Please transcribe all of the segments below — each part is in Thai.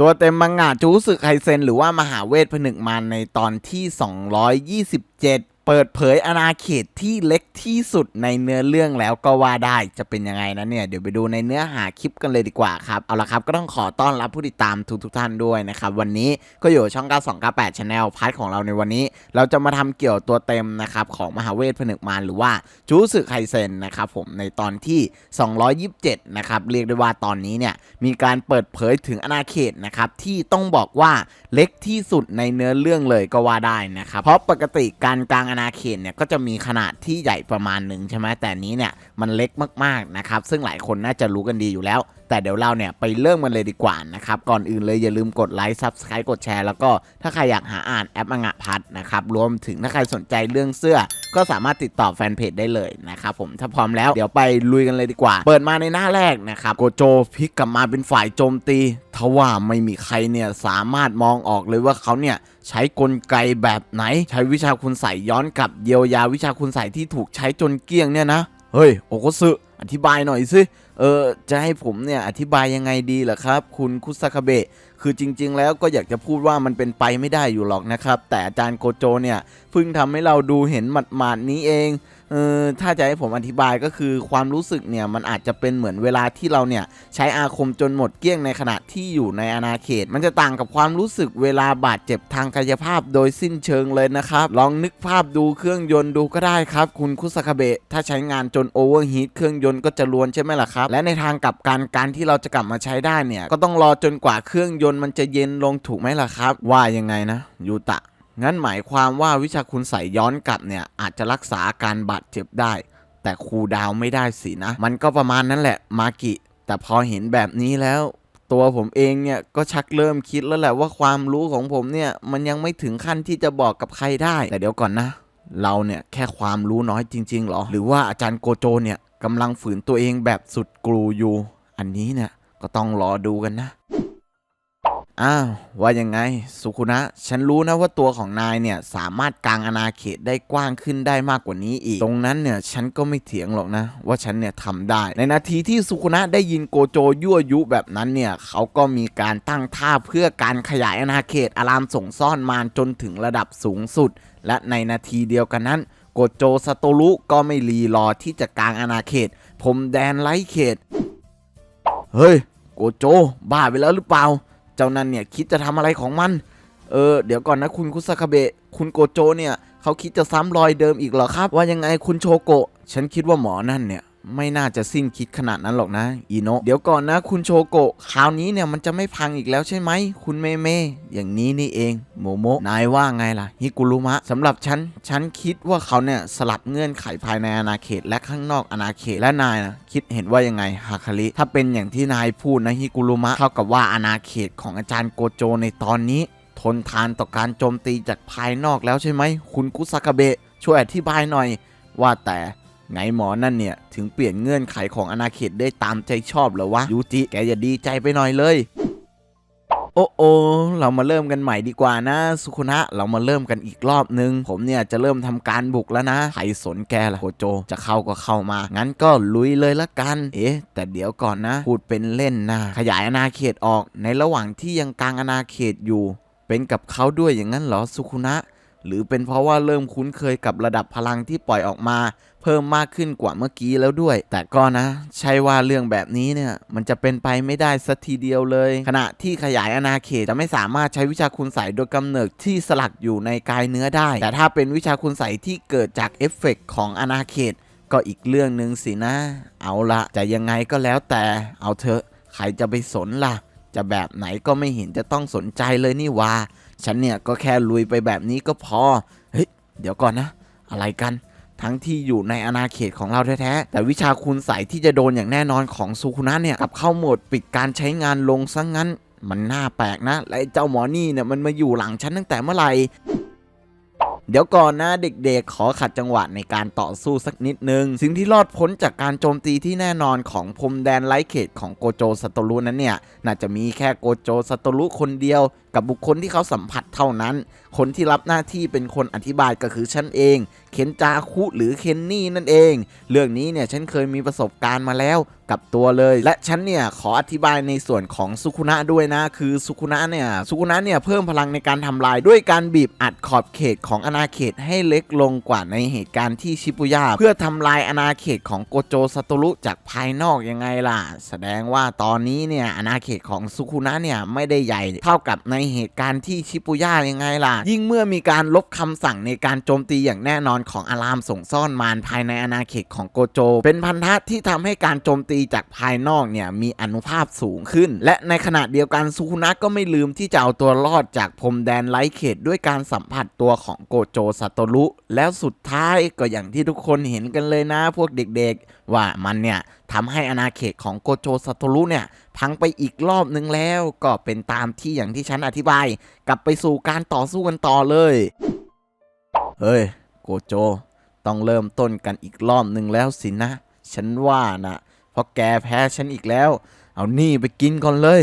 ตัวเต็มมังงะจูสึไคเซนหรือว่ามหาเวทผนึกมารในตอนที่ 227 เปิดเผยอาณาเขตที่เล็กที่สุดในเนื้อเรื่องแล้วก็ว่าได้จะเป็นยังไงนะเนี่ย เดี๋ยวไปดูในเนื้อหาคลิปกันเลยดีกว่าครับ เอาละครับก็ต้องขอต้อนรับผู้ติดตามทุกทุกท่านด้วยนะครับ วันนี้ก็อยู่ช่อง 9298 Channel พาร์ทของเราในวันนี้ เราจะมาทำเกี่ยวตัวเต็มนะครับ ของมหาเวทผนึกมารหรือว่าจูสึไคเซนนะครับผมในตอนที่ 227 นะครับ เรียกได้ว่าตอนนี้เนี่ยมีการเปิดเผยถึงอาณาเขตนะครับที่ต้องบอกว่าเล็กที่สุดในเนื้อเรื่องเลยก็ว่าได้นะครับเพราะปกติการกลางอาณาเขตเนี่ยก็จะมีขนาดที่ใหญ่ประมาณหนึ่งใช่ไหมแต่นี้เนี่ยมันเล็กมากๆนะครับซึ่งหลายคนน่าจะรู้กันดีอยู่แล้ว แต่เดี๋ยวเราเนี่ยไปเริ่มกันเลยดีกว่านะครับ ก่อนอื่นเลยอย่าลืมกดไลค์ซับสไครต์กดแชร์แล้วก็ถ้าใครอยากหาอ่านแอปมังงะพัดนะครับรวมถึงถ้าใครสนใจเรื่องเสื้อ ก็สามารถติดต่อแฟนเพจได้เลยนะครับผมถ้าพร้อมแล้วเดี๋ยวไปลุยกันเลยดีกว่า เปิดมาในหน้าแรกนะครับโกโจพลิกกลับมาเป็นฝ่ายโจมตีทว่าไม่มีใครเนี่ยสามารถมองออกเลยว่าเขาเนี่ยใช้กลไกแบบไหน ใช้วิชาคุณใส่ย้อนกลับเยียวยาวิชาคุณใส่ที่ถูกใช้จนเกลี้ยงเนี่ยนะเฮ้ยโอโคสึอธิบายหน่อยสิ เออจะให้ผมเนี่ยอธิบายยังไงดีล่ะครับ คุณคุซากาเบะ คือจริง ๆ แล้วก็อยากจะพูดว่ามันเป็นไปไม่ได้อยู่หรอกนะครับ แต่อาจารย์โกโจเนี่ยเพิ่งทำให้เราดูเห็นหมาดๆนี้เองเออถ้าจะให้ผมอธิบายก็คือความรู้สึกเนี่ยมันอาจจะเป็นเหมือนเวลาที่เราเนี่ยใช้อาคมจนหมดเกลี้ยงในขณะที่อยู่ในอาณาเขต มันจะต่างกับความรู้สึกเวลาบาดเจ็บทางกายภาพโดยสิ้นเชิงเลยนะครับ ลองนึกภาพดูเครื่องยนต์ดูก็ได้ครับ คุณคุซากาเบะถ้าใช้งานจนโอเวอร์ฮีทเครื่องยนต์ก็จะรวนใช่ไหมล่ะครับ และในทางกลับกันการที่เราจะกลับมาใช้ได้เนี่ยก็ต้องรอจนกว่าเครื่องยนต์มันจะเย็นลงถูกไหมล่ะครับ ว่ายังไงนะยูตะ งั้นหมายความว่าวิชาคุณใส่ย้อนกลับเนี่ยอาจจะรักษาอาการบาดเจ็บได้ แต่ครูดาวไม่ได้สินะ มันก็ประมาณนั้นแหละมากิ แต่พอเห็นแบบนี้แล้ว ตัวผมเองเนี่ยก็ชักเริ่มคิดแล้วแหละว่าความรู้ของผมเนี่ยมันยังไม่ถึงขั้นที่จะบอกกับใครได้ แต่เดี๋ยวก่อนนะ เราเนี่ยแค่ความรู้น้อยจริงๆหรอ หรือว่าอาจารย์โกโจเนี่ยกำลังฝืนตัวเองแบบสุดกลูอยู่ อันนี้เนี่ยก็ต้องรอดูกันนะ อ้าวว่ายังไง สุคุนะ ฉันรู้นะว่าตัวของนายเนี่ย สามารถกางอาณาเขตได้กว้างขึ้นได้มากกว่านี้อีก ตรงนั้นเนี่ย ฉันก็ไม่เถียงหรอกนะ ว่าฉันเนี่ยทำได้ ในนาทีที่สุคุนะได้ยินโกโจยั่วยุแบบนั้นเนี่ย เขาก็มีการตั้งท่าเพื่อการขยายอาณาเขตอารามส่งซ่อนมารจนถึงระดับสูงสุด และในนาทีเดียวกันนั้น โกโจสโตรุก็ไม่รีรอที่จะกางอาณาเขตพรมแดนไร้เขต เฮ้ย โกโจ บ้าไปแล้วหรือเปล่า เจ้านั่นเนี่ยคิดจะทำอะไรของมัน เออเดี๋ยวก่อนนะคุณคุซากาเบะคุณโกโจเนี่ยเขาคิดจะซ้ำรอยเดิมอีกเหรอครับ ว่ายังไงคุณโชโกะฉันคิดว่าหมอนั่นเนี่ย ไม่น่าจะสิ้นคิดขนาดนั้นหรอกนะอีโนะเดี๋ยวก่อนนะ คุณโชโกะคราวนี้เนี่ยมันจะไม่พังอีกแล้วใช่ไหม คุณเมเม อย่างนี้นี่เองโมโมะนายว่าไงล่ะฮิกุรุมะสำหรับฉัน ฉันคิดว่าเขาเนี่ยสลับเงื่อนไขภายในอาณาเขตและข้างนอกอาณาเขตและนายนะคิดเห็นว่ายังไงฮาคาริถ้าเป็นอย่างที่นายพูดนะฮิกุรุมะเท่ากับว่าอาณาเขตของอาจารย์โกโจในตอนนี้ ทนทานต่อการโจมตีจากภายนอกแล้วใช่ไหมคุณกุซากาเบะช่วยอธิบายหน่อย ว่าแต่ ไงหมอนั่นเนี่ย ถึงเปลี่ยนเงื่อนไขของอาณาเขตได้ตามใจชอบเหรอวะยูจิแกอย่าดีใจไปหน่อยเลย โอ้โอเรามาเริ่มกันใหม่ดีกว่านะสุคุนะเรามาเริ่มกันอีกรอบนึง ผมเนี่ยจะเริ่มทำการบุกแล้วนะใครสนแกล่ะโคโจ จะเข้าก็เข้ามา งั้นก็ลุยเลยละกัน เอ๊ะ แต่เดี๋ยวก่อนนะ พูดเป็นเล่นนะขยายอาณาเขตออกในระหว่างที่ยังกลางอาณาเขตอยู่ เป็นกับเขาด้วยอย่างนั้นเหรอสุคุนะหรือเป็นเพราะว่าเริ่มคุ้นเคยกับระดับพลังที่ปล่อยออกมา เพิ่มมากขึ้นกว่าเมื่อกี้แล้วด้วย แต่ก็นะ ใช่ว่าเรื่องแบบนี้เนี่ย มันจะเป็นไปไม่ได้สัทีเดียวเลย ขณะที่ขยายอาณาเขตจะไม่สามารถใช้วิชาคุณใสยโดยกำเนิดที่สลักอยู่ในกายเนื้อได้ แต่ถ้าเป็นวิชาคุณใสยที่เกิดจากเอฟเฟกต์ของอาณาเขต ก็อีกเรื่องหนึ่งสินะ เอาละจะยังไงก็แล้วแต่เอาเถอะใครจะไปสนล่ะ จะแบบไหนก็ไม่เห็นจะต้องสนใจเลยนี่วาฉันเนี่ยก็แค่ลุยไปแบบนี้ก็พอเฮ้ยเดี๋ยวก่อนนะ อะไรกัน ทั้งที่อยู่ในอาณาเขตของเราแท้ๆแต่วิชาคุณใสยที่จะโดนอย่างแน่นอนของซูคุนะเนี่ยกลับเข้าโหมดปิดการใช้งานลงซะงงั้น มันน่าแปลกนะและไอเจ้าหมอนี่เนี่ยมันมาอยู่หลังฉันตั้งแต่เมื่อไหร่เดี๋ยวก่อนนะเด็กๆ ขอขัดจังหวะในการต่อสู้สักนิดนึง สิ่งที่รอดพ้นจากการโจมตีที่แน่นอนของพรมแดนไร้เขตของโกโจสโตรุนั้นเนี่ย น่าจะมีแค่โกโจสโตรุคนเดียว กับบุคคลที่เขาสัมผัสเท่านั้น คนที่รับหน้าที่เป็นคนอธิบายก็คือฉันเอง เคนจาคุหรือเคนนี่นั่นเอง เรื่องนี้เนี่ยฉันเคยมีประสบการณ์มาแล้วกับตัวเลย และฉันเนี่ยขออธิบายในส่วนของสุคุนะด้วยนะ คือสุคุนะเนี่ยสุคุนะเนี่ยเพิ่มพลังในการทำลายด้วยการบีบอัดขอบเขตของอาณาเขตให้เล็กลงกว่าในเหตุการณ์ที่ชิบุย่าเพื่อทำลายอาณาเขตของโกโจซาโตรุจากภายนอกยังไงล่ะ แสดงว่าตอนนี้เนี่ยอาณาเขตของสุคุนะเนี่ยไม่ได้ใหญ่เท่ากับในเหตุการณ์ที่ชิบุย่ายังไงล่ะ ยิ่งเมื่อมีการลบคำสั่งในการโจมตีอย่างแน่นอนของอารามส่งซ่อนมารภายในอาณาเขตของโกโจ เป็นพันธะที่ทำให้การโจมตีจากภายนอกเนี่ยมีอนุภาพสูงขึ้น และในขณะเดียวกันสุคุนะก็ไม่ลืมที่จะเอาตัวรอดจากพรมแดนไร้เขตด้วยการสัมผัสตัวของโกโจซาโตรุแล้วสุดท้ายก็อย่างที่ทุกคนเห็นกันเลยนะพวกเด็กๆ ว่ามันเนี่ย ทำให้อาณาเขตของโกโจซาโตรุเนี่ยพังไปอีกรอบนึงแล้วก็เป็นตามที่อย่างที่ฉันอธิบาย กลับไปสู่การต่อสู้กันต่อเลย เฮ้ย โกโจ ต้องเริ่มต้นกันอีกรอบหนึ่งแล้วสินะ ฉันว่านะเพราะแกแพ้ฉันอีกแล้ว เอานี่ไปกินก่อนเลย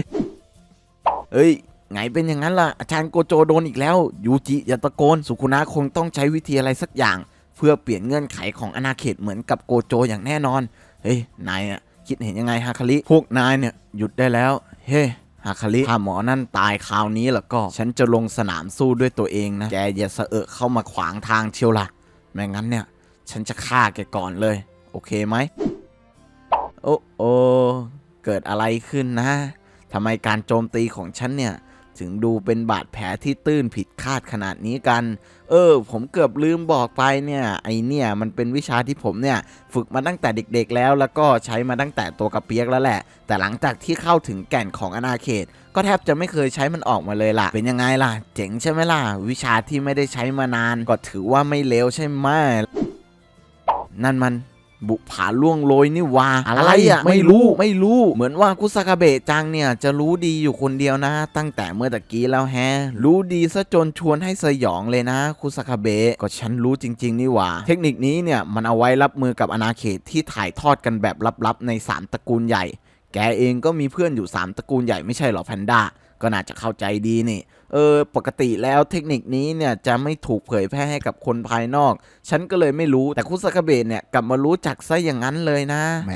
เอ้ยไงเป็นอย่างนั้นล่ะ อาจารย์โกโจโดนอีกแล้ว ยูจิอย่าตะโกน สุคุนะคงต้องใช้วิธีอะไรสักอย่าง เพื่อเปลี่ยนเงื่อนไขของอาณาเขตเหมือนกับโกโจอย่างแน่นอน เฮ้ยนายอะคิดเห็นยังไงฮาคาริพวกนายเนี่ยหยุดได้แล้ว เฮ้ฮาคาริถ้าหมอนั่นตายคราวนี้แล้วก็ ฉันจะลงสนามสู้ด้วยตัวเองนะ แกอย่าสะเอะเข้ามาขวางทางเชียวล่ะ ไม่งั้นเนี่ย ฉันจะฆ่าแกก่อนเลย โอเคไหม โอ้โอเกิดอะไรขึ้นนะทำไมการโจมตีของฉันเนี่ย ถึงดูเป็นบาดแผลที่ตื้นผิดคาดขนาดนี้กัน เออ ผมเกือบลืมบอกไปเนี่ย ไอเนี่ยมันเป็นวิชาที่ผมเนี่ย ฝึกมาตั้งแต่เด็กๆแล้ว แล้วก็ใช้มาตั้งแต่ตัวกระเปียกแล้วแหละ แต่หลังจากที่เข้าถึงแก่นของอาณาเขต ก็แทบจะไม่เคยใช้มันออกมาเลยล่ะ เป็นยังไงล่ะ เจ๋งใช่ไหมล่ะ วิชาที่ไม่ได้ใช้มานานก็ถือว่าไม่เลวใช่ไหมนั่นมัน บุผาล่วงโรยนี่หว่าอะไรอะไม่รู้ไม่รู้เหมือนว่าคุซากาเบะจังเนี่ยจะรู้ดีอยู่คนเดียวนะ ตั้งแต่เมื่อตะกี้แล้วแฮะรู้ดีซะจนชวนให้สยองเลยนะคุซากาเบะก็ฉันรู้จริง ๆ นี่หว่า เทคนิคนี้เนี่ยมันเอาไว้รับมือกับอาณาเขตที่ถ่ายทอดกันแบบลับๆในสามตระกูลใหญ่ แกเองก็มีเพื่อนอยู่ 3 ตระกูลใหญ่ไม่ใช่เหรอแพนด้า ก็น่าจะเข้าใจดีนี่ เออ ปกติแล้วเทคนิคนี้เนี่ยจะไม่ถูกเผยแพร่ให้กับคนภายนอก ฉันก็เลยไม่รู้ แต่คุสากาเบะเนี่ยกลับมารู้จักซะอย่างนั้นเลยนะ แหม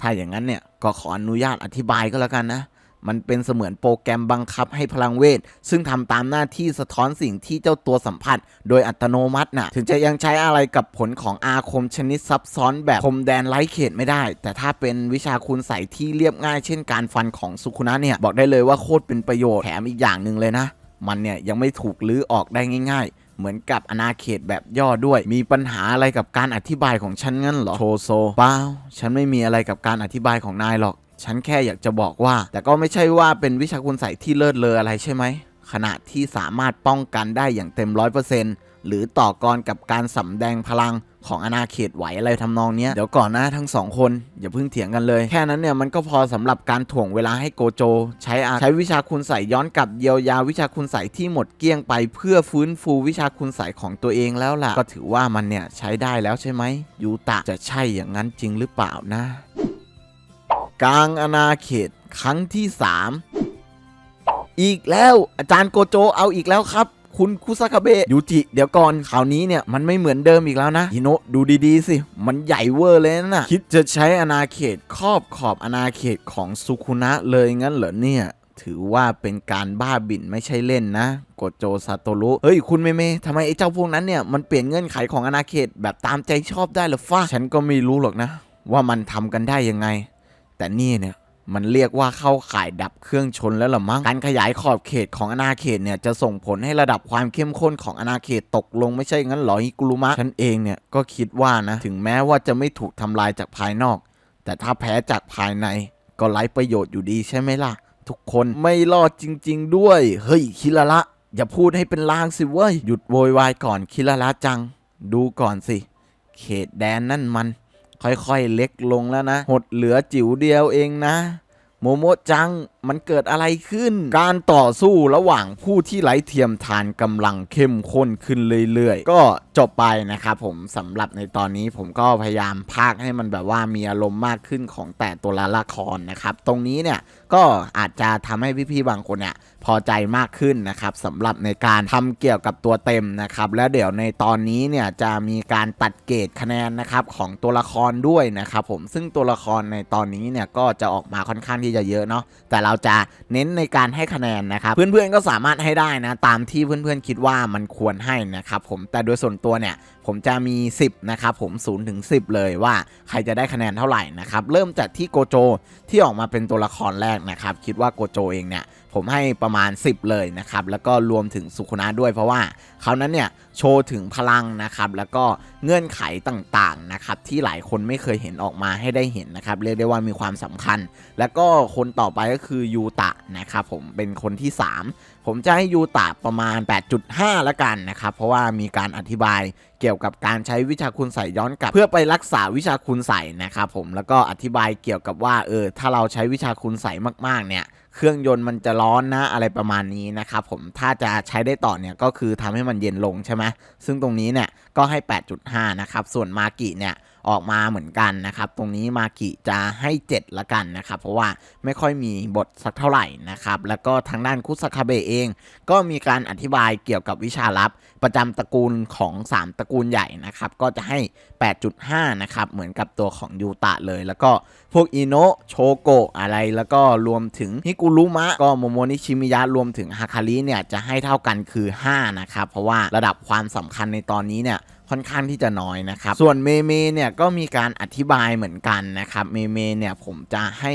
ถ้าอย่างนั้นเนี่ยก็ขออนุญาตอธิบายก็แล้วกันนะ มันเป็นเสมือนโปรแกรมบังคับให้พลังเวท ซึ่งทำตามหน้าที่สะท้อนสิ่งที่เจ้าตัวสัมผัส โดยอัตโนมัติน่ะ ถึงจะยังใช้อะไรกับผลของอาคมชนิดซับซ้อนแบบพรมแดนไร้เขตไม่ได้ แต่ถ้าเป็นวิชาคุณใส่ที่เรียบง่ายเช่นการฟันของสุคุนะเนี่ย บอกได้เลยว่าโคตรเป็นประโยชน์แถมอีกอย่างหนึ่งเลยนะ มันเนี่ยยังไม่ถูกลื้อออกได้ง่ายๆเหมือนกับอาณาเขตแบบย่อด้วย มีปัญหาอะไรกับการอธิบายของฉันงั้นหรอโชโซเปล่าฉันไม่มีอะไรกับการอธิบายของนายหรอก ฉันแค่อยากจะบอกว่า แต่ก็ไม่ใช่ว่าเป็นวิชาคุณใส่ที่เลิศเลออะไรใช่ไหมขณะที่สามารถป้องกันได้อย่างเต็มร้อยเปอร์เซ็นต์หรือต่อกรกับการสำแดงพลังของอาณาเขตไหวอะไรทำนองเนี้ยเดี๋ยวก่อนนะทั้งสองคนอย่าเพิ่งเถียงกันเลย แค่นั้นเนี่ยมันก็พอสำหรับการถ่วงเวลาให้โกโจ ใช้อาใช้วิชาคุณใส่ย้อนกลับเยียวยาวิชาคุณใส่ที่หมดเกลี้ยงไปเพื่อฟื้นฟูวิชาคุณใส่ของตัวเองแล้วล่ะ ก็ถือว่ามันเนี่ยใช้ได้แล้วใช่ไหมยูตะจะใช่อย่างนั้นจริงหรือเปล่านะ กลางอาณาเขตครั้งที่ 3 อีกแล้วอาจารย์โกโจเอาอีกแล้วครับ คุณคุซากาเบะยูจิ เดี๋ยวก่อนคราวนี้เนี่ยมันไม่เหมือนเดิมอีกแล้วนะฮิโนะดูดีๆสิ มันใหญ่เวอร์เลยนะคิดจะใช้อาณาเขตครอบขอบอาณาเขตของสุคุนะเลยงั้นเหรอเนี่ยถือว่าเป็นการบ้าบิ่นไม่ใช่เล่นนะโกโจซาโตรุเฮ้ย คุณเมเมทำไมไอ้เจ้าพวกนั้นเนี่ย มันเปลี่ยนเงื่อนไขของอาณาเขตแบบตามใจชอบได้หรอฟ้าฉันก็ไม่รู้หรอกนะ ว่ามันทำกันได้ยังไง แต่นี่เนี่ยมันเรียกว่าเข้าข่ายดับเครื่องชนแล้วหรือมั้ง การขยายขอบเขตของอาณาเขตเนี่ยจะส่งผลให้ระดับความเข้มข้นของอาณาเขตตกลงไม่ใช่งั้นหรอฮิกุรุมะ ฉันเองเนี่ยก็คิดว่านะ ถึงแม้ว่าจะไม่ถูกทำลายจากภายนอก แต่ถ้าแพ้จากภายในก็ไร้ประโยชน์อยู่ดีใช่ไหมล่ะ ทุกคนไม่รอดจริง ๆ ด้วย เฮ้ยคิระละ อย่าพูดให้เป็นลางสิเว้ย หยุดโวยวายก่อนคิระละจัง ดูก่อนสิ เขตแดนนั่นมัน ค่อยๆเล็กลงแล้วนะ หดเหลือจิ๋วเดียวเองนะ โมโมจัง มันเกิดอะไรขึ้น การต่อสู้ระหว่างผู้ที่ไร้เทียมทานกำลังเข้มข้นขึ้นเรื่อยๆ ก็จบไปนะครับผมสำหรับในตอนนี้ผมก็พยายามพากให้มันแบบว่ามีอารมณ์มากขึ้นของแต่ตัวละละครนะครับ ตรงนี้เนี่ยก็อาจจะทำให้พี่ๆบางคนเนี่ยพอใจมากขึ้นนะครับสำหรับในการทำเกี่ยวกับตัวเต็มนะครับ แล้วเดี๋ยวในตอนนี้เนี่ยจะมีการตัดเกรดคะแนนนะครับของตัวละครด้วยนะครับผมซึ่งตัวละครในตอนนี้เนี่ยก็จะออกมาค่อนข้างที่จะเยอะเนาะแต่เราจะเน้นในการให้คะแนนนะครับ เพื่อนๆก็สามารถให้ได้นะ ตามที่เพื่อนๆคิดว่ามันควรให้นะครับผมแต่โดยส่วนตัวเนี่ยผมจะมี 10 นะครับผม0ถึง10เลยว่าใครจะได้คะแนนเท่าไหร่นะครับ เริ่มจากที่โกโจที่ออกมาเป็นตัวละครแรกนะครับ คิดว่าโกโจเองเนี่ย ผมให้ประมาณ 10 เลยนะครับ แล้วก็รวมถึงสุขุนะด้วยเพราะว่าเขานั้นเนี่ยโชว์ถึงพลังนะครับ แล้วก็เงื่อนไขต่างๆนะครับ ที่หลายคนไม่เคยเห็นออกมาให้ได้เห็นนะครับ เรียกได้ว่ามีความสำคัญ แล้วก็คนต่อไปก็คือยูตะนะครับผมเป็นคนที่ 3ผมจะให้ยูตะประมาณ 8.5 ละกันนะครับ เพราะว่ามีการอธิบายเกี่ยวกับการใช้วิชาคุณใส่ย้อนกลับ เพื่อไปรักษาวิชาคุณใส่นะครับผมแล้วก็อธิบายเกี่ยวกับว่าเออถ้าเราใช้วิชาคุณใส่มากๆเนี่ยเครื่องยนต์มันจะร้อนนะอะไรประมาณนี้นะครับผมถ้าจะใช้ได้ต่อเนี่ยก็คือทำให้มันเย็นลงใช่ไหมซึ่งตรงนี้เนี่ยก็ให้ 8.5 นะครับส่วนมากิเนี่ย ออกมาเหมือนกันนะครับ ตรงนี้มากิจะให้ 7 ละกันนะครับ เพราะว่าไม่ค่อยมีบทสักเท่าไหร่นะครับ แล้วก็ทางด้านคุสคาเบเอง ก็มีการอธิบายเกี่ยวกับวิชาลับ ประจำตระกูลของ 3 ตระกูลใหญ่นะครับ ก็จะให้ 8.5 นะครับ เหมือนกับตัวของยูตะเลย แล้วก็พวกอิโนะโชโกะอะไร แล้วก็รวมถึงฮิกุรุมะ ก็โมโมนิชิมิยะรวมถึงฮาคาริเนี่ยจะให้เท่ากันคือ 5 นะครับ เพราะว่าระดับความสำคัญในตอนนี้เนี่ย ค่อนข้างที่จะน้อยนะครับส่วนเมเมเนี่ยก็มีการอธิบายเหมือนกันนะครับเมเมเนี่ยผมจะให้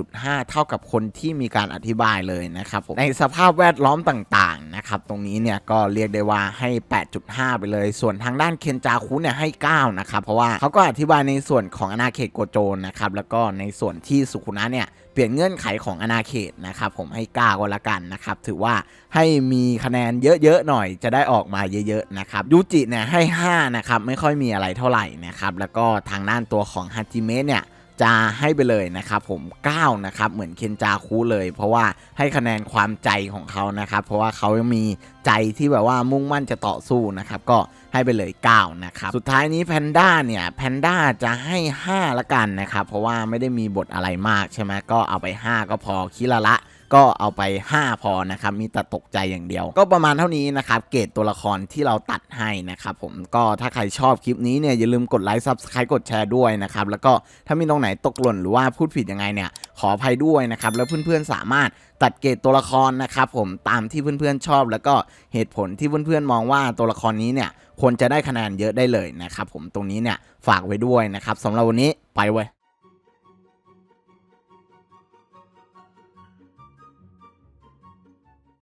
8.5 เท่ากับคนที่มีการอธิบายเลยนะครับผมในสภาพแวดล้อมต่างๆนะครับตรงนี้เนี่ยก็เรียกได้ว่าให้ 8.5 ไปเลย ส่วนทางด้านเคนจาคุเนี่ยให้ 9 นะครับเพราะว่าเขาก็อธิบายในส่วนของอนาเขตโกโจนนะครับแล้วก็ในส่วนที่สุขุนะเนี่ย เปลี่ยนเงื่อนไขของอนาเขตนะครับผมให้กล้าก็แล้วกันนะครับถือว่าให้มีคะแนนเยอะๆหน่อยจะได้ออกมาเยอะๆนะครับยูจิเนี่ยให้ 5 นะครับไม่ค่อยมีอะไรเท่าไหร่นะครับแล้วก็ทางด้านตัวของฮาจิเมะเนี่ย จะให้ไปเลยนะครับผม9นะครับเหมือนเคนจาคุเลย เพราะว่าให้คะแนนความใจของเขานะครับ เพราะว่าเขายังมีใจที่แบบว่ามุ่งมั่นจะต่อสู้นะครับ ก็ให้ไปเลย 9 นะครับ สุดท้ายนี้แพนด้าเนี่ยแพนด้าจะให้ 5 ละกันนะครับ เพราะว่าไม่ได้มีบทอะไรมากใช่ไหมก็เอาไป 5 ก็พอคิละละ ก็เอาไป 5 พอนะครับมีแต่ตกใจอย่างเดียว ก็ประมาณเท่านี้นะครับเกรดตัวละครที่เราตัดให้นะครับผมก็ถ้าใครชอบคลิปนี้เนี่ยอย่าลืมกดไลค์ Subscribe กดแชร์ด้วยนะครับแล้วก็ถ้ามีตรงไหนตกหล่นหรือว่าพูดผิดยังไงเนี่ยขออภัยด้วยนะครับแล้วเพื่อนๆสามารถตัดเกรดตัวละครนะครับผมตามที่เพื่อนๆชอบ แล้วก็เหตุผลที่เพื่อนๆมองว่าตัวละครนี้เนี่ยควรจะได้คะแนนเยอะได้เลยนะครับผมตรงนี้เนี่ยฝากไว้ด้วยนะครับสำหรับวันนี้ไปเว้ย